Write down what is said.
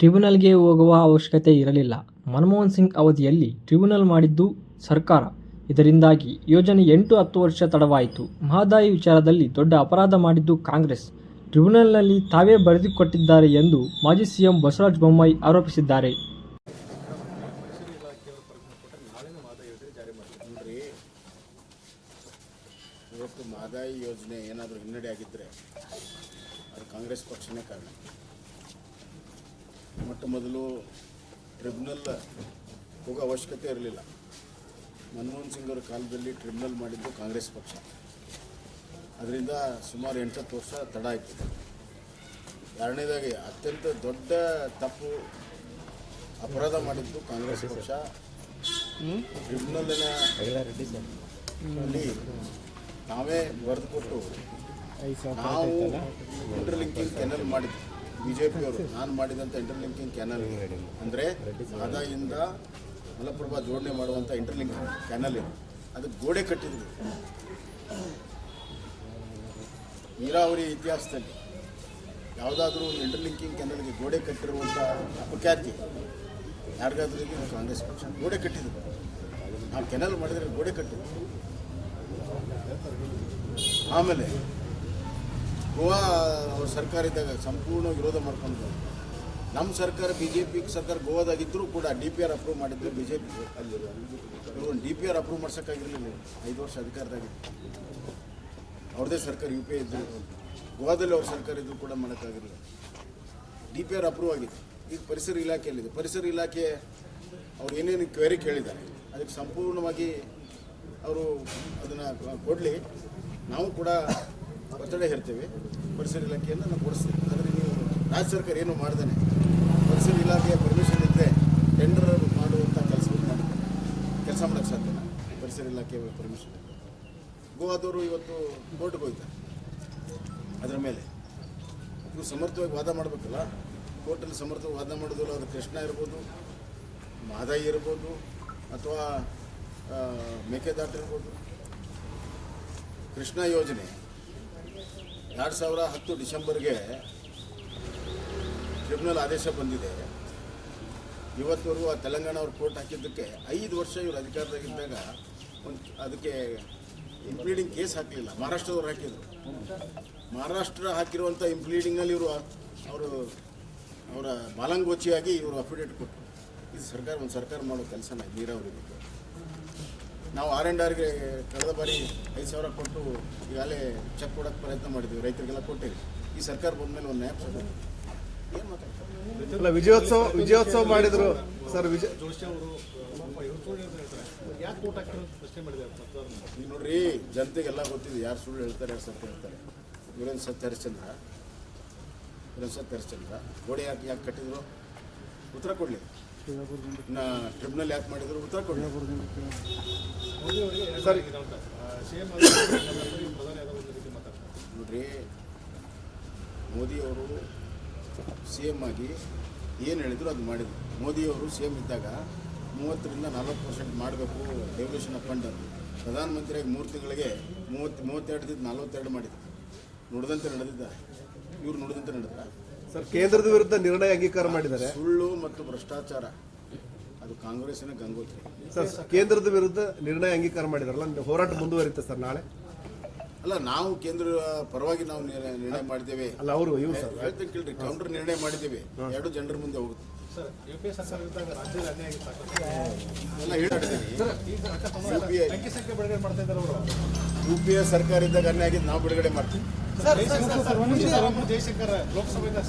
ಟ್ರಿಬ್ಯುನಲ್ಗೆ ಹೋಗುವ ಅವಶ್ಯಕತೆ ಇರಲಿಲ್ಲ. ಮನಮೋಹನ್ ಸಿಂಗ್ ಅವಧಿಯಲ್ಲಿ ಟ್ರಿಬ್ಯುನಲ್ ಮಾಡಿದ್ದು ಸರ್ಕಾರ. ಇದರಿಂದಾಗಿ ಯೋಜನೆ ಎಂಟು ಹತ್ತು ವರ್ಷ ತಡವಾಯಿತು. ಮಹದಾಯಿ ವಿಚಾರದಲ್ಲಿ ದೊಡ್ಡ ಅಪರಾಧ ಮಾಡಿದ್ದು ಕಾಂಗ್ರೆಸ್. ಟ್ರಿಬ್ಯುನಲ್ನಲ್ಲಿ ತಾವೇ ಬರೆದುಕೊಟ್ಟಿದ್ದಾರೆ ಎಂದು ಮಾಜಿ ಸಿಎಂ ಬಸವರಾಜ ಬೊಮ್ಮಾಯಿ ಆರೋಪಿಸಿದ್ದಾರೆ. ಇವತ್ತು ಮಹದಾಯಿ ಯೋಜನೆ ಏನಾದರೂ ಹಿನ್ನಡೆ ಆಗಿದ್ದರೆ ಅದು ಕಾಂಗ್ರೆಸ್ ಪಕ್ಷನೇ ಕಾರಣ. ಮೊಟ್ಟ ಮೊದಲು ಟ್ರಿಬ್ಯುನಲ್ ಹೋಗೋ ಅವಶ್ಯಕತೆ ಇರಲಿಲ್ಲ. ಮನಮೋಹನ್ ಸಿಂಗ್ ಅವರ ಕಾಲದಲ್ಲಿ ಟ್ರಿಬ್ಯುನಲ್ ಮಾಡಿದ್ದು ಕಾಂಗ್ರೆಸ್ ಪಕ್ಷ. ಅದರಿಂದ ಸುಮಾರು ಎಂಟತ್ತು ವರ್ಷ ತಡ ಆಯಿತು. ಎರಡನೇದಾಗಿ ಅತ್ಯಂತ ದೊಡ್ಡ ತಪ್ಪು ಅಪರಾಧ ಮಾಡಿದ್ದು ಕಾಂಗ್ರೆಸ್ ಪಕ್ಷ. ಟ್ರಿಬ್ಯುನಲ್ನ ಅಲ್ಲಿ ನಾವೇ ಬರೆದುಕೊಟ್ಟು ನಾವು ಇಂಟರ್ಲಿಂಕಿಂಗ್ ಕೆನಲ್ ಮಾಡಿದ್ವಿ. ಬಿ ಜೆ ಪಿಯವರು ನಾನು ಮಾಡಿದಂಥ ಇಂಟರ್ಲಿಂಕಿಂಗ್ ಕೆನಲ್ ಅಂದರೆ ಆದಾಯಿಂದ ಮಲಪ್ರಭಾ ಜೋಡಣೆ ಮಾಡುವಂಥ ಇಂಟರ್ಲಿಂಕಿಂಗ್ ಇದೆ ಅದು ಗೋಡೆ ಕಟ್ಟಿದ್ರು ನೀರಾವರಿ ಇತಿಹಾಸದಲ್ಲಿ ಯಾವುದಾದ್ರೂ ಒಂದು ಇಂಟರ್ಲಿಂಕಿಂಗ್ ಕೆನಲ್ಗೆ ಗೋಡೆ ಕಟ್ಟಿರುವಂಥ ಅಪಖ್ಯಾತಿ, ಯಾರಿಗಾದ್ರೂ ಕಾಂಗ್ರೆಸ್ ಪಕ್ಷ. ಗೋಡೆ ಕಟ್ಟಿದ್ರು ನಾವು ಕೆನಲ್ ಮಾಡಿದರೆ ಗೋಡೆ ಕಟ್ಟಿದ್ರು ಆಮೇಲೆ ಗೋವಾ ಅವ್ರ ಸರ್ಕಾರ ಇದ್ದಾಗ ಸಂಪೂರ್ಣ ವಿರೋಧ ಮಾಡ್ಕೊಂಡು ನಮ್ಮ ಸರ್ಕಾರ ಬಿ ಜೆ ಪಿ ಸರ್ಕಾರ ಗೋವಾದಾಗಿದ್ದರೂ ಕೂಡ ಡಿ ಪಿ ಆರ್ ಅಪ್ರೂವ್ ಮಾಡಿದ್ದು ಬಿ ಜೆ ಪಿ ಇವರು ಡಿ ಪಿ ಆರ್ ಅಪ್ರೂವ್ ಮಾಡ್ಸೋಕ್ಕಾಗಿರಲಿಲ್ಲ. ಐದು ವರ್ಷ ಅಧಿಕಾರದಾಗಿತ್ತು ಅವ್ರದ್ದೇ ಸರ್ಕಾರ ಯು ಪಿ ಐ ಇದ್ದರು ಗೋವಾದಲ್ಲಿ ಅವ್ರ ಸರ್ಕಾರ ಇದ್ದರೂ ಕೂಡ ಮಾಡೋಕ್ಕಾಗಿರಲಿಲ್ಲ. ಡಿ ಪಿ ಆರ್ ಅಪ್ರೂವ್ ಆಗಿದೆ. ಈಗ ಪರಿಸರ ಇಲಾಖೆಯಲ್ಲಿದೆ. ಪರಿಸರ ಇಲಾಖೆ ಅವ್ರು ಏನೇನು ಕ್ವೆರಿ ಕೇಳಿದ್ದಾರೆ, ಅದಕ್ಕೆ ಸಂಪೂರ್ಣವಾಗಿ ಅವರು ಅದನ್ನು ಕೊಡಲಿ. ನಾವು ಕೂಡ ಒತ್ತಡ ಹೇಳ್ತೀವಿ. ಪರಿಸರ ಇಲಾಖೆಯನ್ನು ನಾವು ಕೊಡಿಸ್ತೀವಿ. ಆದರೆ ನೀವು ರಾಜ್ಯ ಸರ್ಕಾರ ಏನು ಮಾಡ್ದೇನೆ? ಪರಿಸರ ಇಲಾಖೆಯ ಪರ್ಮಿಷನ್ ಇದ್ದರೆ ಟೆಂಡರ್ ಮಾಡುವಂಥ ಕೆಲಸ ಕೆಲಸ ಮಾಡೋಕ್ಕೆ ಸಾಧ್ಯ ಪರಿಸರ ಇಲಾಖೆಯ ಪರ್ಮಿಷನ್ ಗೋವಾದವರು ಇವತ್ತು ಕೋರ್ಟ್ಗೆ ಹೋಗ್ತಾರೆ ಅದರ ಮೇಲೆ. ಇವು ಸಮರ್ಥವಾಗಿ ವಾದ ಮಾಡಬೇಕಲ್ಲ? ಕೋರ್ಟಲ್ಲಿ ಸಮರ್ಥವಾಗಿ ವಾದ ಮಾಡೋದಿಲ್ಲ, ಅದು ಕೃಷ್ಣ ಇರ್ಬೋದು ಮಾದಾಯಿ ಇರ್ಬೋದು, ಅಥವಾ ಮೇಕೆದಾಟು ಇರ್ಬೋದು. ಕೃಷ್ಣ ಯೋಜನೆ. ಎರಡು ಸಾವಿರ ಹತ್ತು ಡಿಸೆಂಬರ್ಗೆ ಟ್ರಿಬ್ಯುನಲ್ ಆದೇಶ ಬಂದಿದೆ. ಇವತ್ತವರೆಗೂ ಆ ತೆಲಂಗಾಣ ಅವ್ರು ಕೋರ್ಟ್ ಹಾಕಿದ್ದಕ್ಕೆ ಐದು ವರ್ಷ ಇವರು ಅಧಿಕಾರದಾಗಿದ್ದಾಗ ಒಂದು ಅದಕ್ಕೆ ಇಂಪ್ಲೀಡಿಂಗ್ ಕೇಸ್ ಹಾಕಲಿಲ್ಲ. ಮಹಾರಾಷ್ಟ್ರದವ್ರು ಹಾಕಿದರು. ಮಹಾರಾಷ್ಟ್ರ ಹಾಕಿರುವಂಥ ಇಂಪ್ಲೀಡಿಂಗಲ್ಲಿ ಇವರು ಅವರು ಅವರ ಬಾಲಂಗೋಚಿಯಾಗಿ ಇವರು ಅಫಿಡೇಟ್ ಕೊಟ್ಟರು ಇದು ಸರ್ಕಾರ, ಒಂದು ಸರ್ಕಾರ ಮಾಡೋ ಕೆಲಸನ ನೀರಾವರಿ ಬಗ್ಗೆ. ನಾವು ಆರ್ ಆ್ಯಂಡ್ ಆರ್ಗೆ ಕಳೆದ ಬಾರಿ ಐದು ಸಾವಿರ ಕೊಟ್ಟು ಈಗಾಗಲೇ ಚೆಕ್ ಕೊಡೋಕೆ ಪ್ರಯತ್ನ ಮಾಡಿದ್ವಿ ರೈತರಿಗೆಲ್ಲ ಕೊಟ್ಟಿವಿ ಈ ಸರ್ಕಾರ ಬಂದಮೇಲೆ ಒಂದು ನ್ಯಾಪ್ ಏನು ಮಾತಾಡ್ತಾರೆ? ಅಲ್ಲ ವಿಜಯೋತ್ಸವ ವಿಜಯೋತ್ಸವ ಮಾಡಿದ್ರು. ಸರ್ ವಿಜಯ್ ಜೋಶಿ ಅವರು ಯಾಕೆ ಕೋಟ್ ಪ್ರಶ್ನೆ ಮಾಡಿದ್ದಾರೆ. ಈಗ ನೋಡ್ರಿ ಜನತೆಗೆಲ್ಲ ಗೊತ್ತಿದೆ ಯಾರು ಸುಳ್ಳು ಹೇಳ್ತಾರೆ ಯಾರು ಸತ್ಯ ಹೇಳ್ತಾರೆ. ಇವರೇನು ಸತ್ಯ ಹರಿಶ್ಚಂದ್ರ. ಇವರೇನು ಸತ್ಯ ಹರಿಶ್ಚಂದ್ರ. ಗೋಡೆ ಯಾಕೆ ಯಾಕೆ ಕಟ್ಟಿದ್ರು? ಉತ್ತರ ಕೊಡಲಿ. ಟ್ರಿಬ್ಯುನಲ್ ಯಾಕೆ ಮಾಡಿದ್ರು ಉತ್ತರ ಕೊಡಿ. ಮೋದಿ ಅವರಿಗೆ ಎರಡು ಸರಿ. ನೋಡ್ರಿ ಮೋದಿಯವರು ಸಿ ಎಂ ಆಗಿ ಏನು ಹೇಳಿದ್ರು ಅದು ಮಾಡಿದ್ರು. ಮೋದಿಯವರು ಸಿ ಎಂ ಇದ್ದಾಗ ಮೂವತ್ತರಿಂದ ನಲ್ವತ್ತು ಪರ್ಸೆಂಟ್ ಮಾಡಬೇಕು ಡೆವಲ್ಯೂಷನ್ ಆಫ್ ಫಂಡ್ ಅಂತ. ಪ್ರಧಾನಮಂತ್ರಿಯಾಗಿ ಮೂರು ತಿಂಗಳಿಗೆ ಮೂವತ್ತು ಮೂವತ್ತೆರಡು ನಲ್ವತ್ತೆರಡು ಮಾಡಿದ್ರು. ನುಡಿದಂತೆ ನಡೆದಿದ್ದ. ಇವ್ರು ನುಡಿದಂತೆ ನಡೆದ ಸರ್ ಕೇಂದ್ರದ ವಿರುದ್ಧ ನಿರ್ಣಯ ಅಂಗೀಕಾರ ಮಾಡಿದ್ದಾರೆ. ಸುಳ್ಳು ಮತ್ತು ಭ್ರಷ್ಟಾಚಾರ ಅದು ಕಾಂಗ್ರೆಸ್ಸಿನ ಗಂಗೋತ್ರಿ. ಸರ್ ಕೇಂದ್ರದ ವಿರುದ್ಧ ನಿರ್ಣಯ ಅಂಗೀಕಾರ ಮಾಡಿದಾರಲ್ಲ ಹೋರಾಟ ಮುಂದುವರಿಯುತ್ತೆ ಸರ್ ನಾಳೆ? ಅಲ್ಲ ನಾವು ಕೇಂದ್ರ ಪರವಾಗಿ ನಾವು ನಿರ್ಣಯ ನಿರ್ಣಯ ಮಾಡಿದ್ದೇವೆ. ಅಲ್ಲ ಅವರು ಇವು ಸರ್. ಹೇಳ್ತೀನಿ ಕೇಳ್ರಿ ಕೌಂಟರ್ ನಿರ್ಣಯ ಮಾಡಿದ್ದೇವೆ. ಎರಡು ಜನರ ಮುಂದೆ ಹೋಗುತ್ತೆ. ಎಲ್ಲ ಯು ಪಿ ಎ ಸರ್ಕಾರ ಇದ್ದಾಗ ಅನ್ಯಾಯ ಆಗಿದ್ದು ನಾವು ಬಿಡುಗಡೆ ಮಾಡ್ತೀವಿ. ಜಯಶಂಕರ್ ಲೋಕಸಭೆಯಿಂದ